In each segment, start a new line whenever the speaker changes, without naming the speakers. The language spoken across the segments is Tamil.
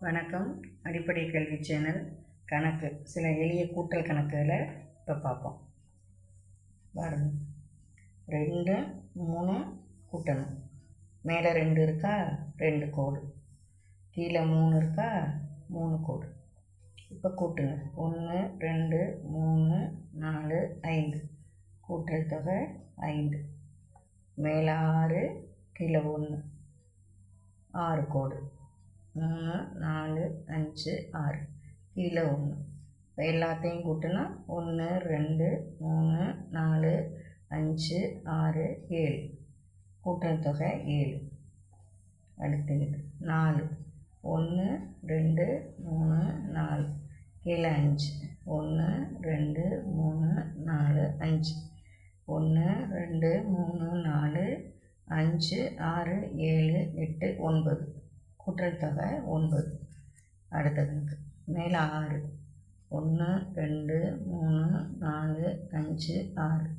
வணக்கம். அடிப்படை கல்வி சேனல் கணக்கு சில எளிய கூட்டல் கணக்குகளை இப்போ பார்ப்போம். பாருங்க. ரெண்டு மூணு கூட்டணும் மேலே ரெண்டு இருக்கா? ரெண்டு கோடு. கீழே மூணு இருக்கா? மூணு கோடு. இப்போ கூட்டுங்க. ஒன்று ரெண்டு மூணு நாலு ஐந்து. கூட்டல் தொகை ஐந்து. மேலே ஆறு கீழே ஒன்று ஆறு கோடு. மூணு நாலு அஞ்சு ஆறு. கீழே ஒன்று இப்போ எல்லாத்தையும் கூட்டினா ஒன்று ரெண்டு மூணு நாலு அஞ்சு ஆறு ஏழு. கூட்டல் தொகை ஏழு. அடுத்தது நாலு. ஒன்று ரெண்டு மூணு நாலு. கீழே அஞ்சு. ஒன்று ரெண்டு மூணு நாலு அஞ்சு. ஒன்று ரெண்டு மூணு நாலு அஞ்சு ஆறு ஏழு எட்டு ஒன்பது. கூட்டல் தொகை ஒன்பது. அடுத்தது மேலே ஆறு. ஒன்று ரெண்டு மூணு நாலு அஞ்சு ஆறு.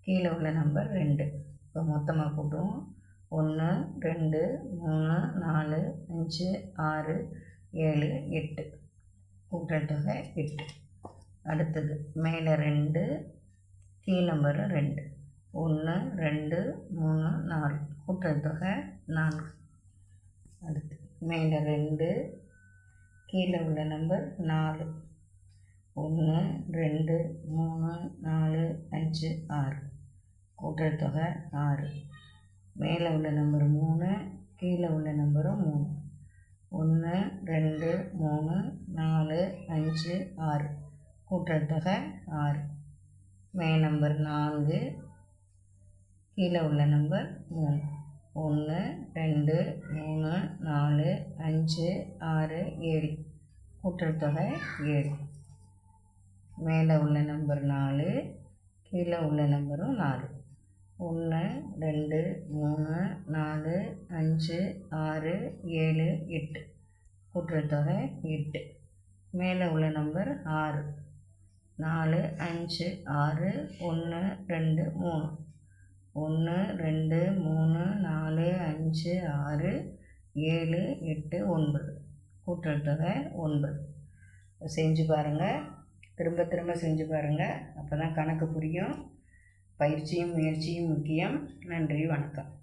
கீழே உள்ள நம்பர் ரெண்டு. இப்போ மொத்தமாக கூட்டுவோம். ஒன்று ரெண்டு மூணு நாலு அஞ்சு ஆறு ஏழு எட்டு. கூட்டல் தொகை எட்டு. அடுத்தது மேலே ரெண்டு கீழ் நம்பர் ரெண்டு. ஒன்று ரெண்டு மூணு நாலு. கூட்டல் தொகை நான்கு. அடுத்து மேலே ரெண்டு கீழே உள்ள நம்பர் நாலு. ஒன்று ரெண்டு மூணு நாலு அஞ்சு ஆறு. கூட்டல் தொகை ஆறு. மேலே உள்ள நம்பர் மூணு கீழே உள்ள நம்பரும் மூணு. ஒன்று ரெண்டு மூணு நாலு அஞ்சு ஆறு. கூட்டல் தொகை ஆறு. மே நம்பர் நான்கு கீழே உள்ள நம்பர் மூணு. ஒன்று ரெண்டு மூணு நாலு அஞ்சு ஆறு ஏழு. கூட்டல் தொகை ஏழு. மேலே உள்ள நம்பர் நாலு கீழே உள்ள நம்பரும் நாலு. ஒன்று ரெண்டு மூணு நாலு அஞ்சு ஆறு ஏழு எட்டு. கூட்டல் தொகை எட்டு. மேலே உள்ள நம்பர் ஆறு. நாலு அஞ்சு ஆறு ஒன்று ரெண்டு மூணு. ஒன்று ரெண்டு மூணு நாலு அஞ்சு ஆறு ஏழு எட்டு ஒன்பது. கூட்டல் தொகை ஒன்பது. செஞ்சு பாருங்கள் திரும்ப திரும்ப செஞ்சு பாருங்கள் அப்போ தான் கணக்கு புரியும். பயிற்சியும் முயற்சியும் முக்கியம். நன்றி வணக்கம்.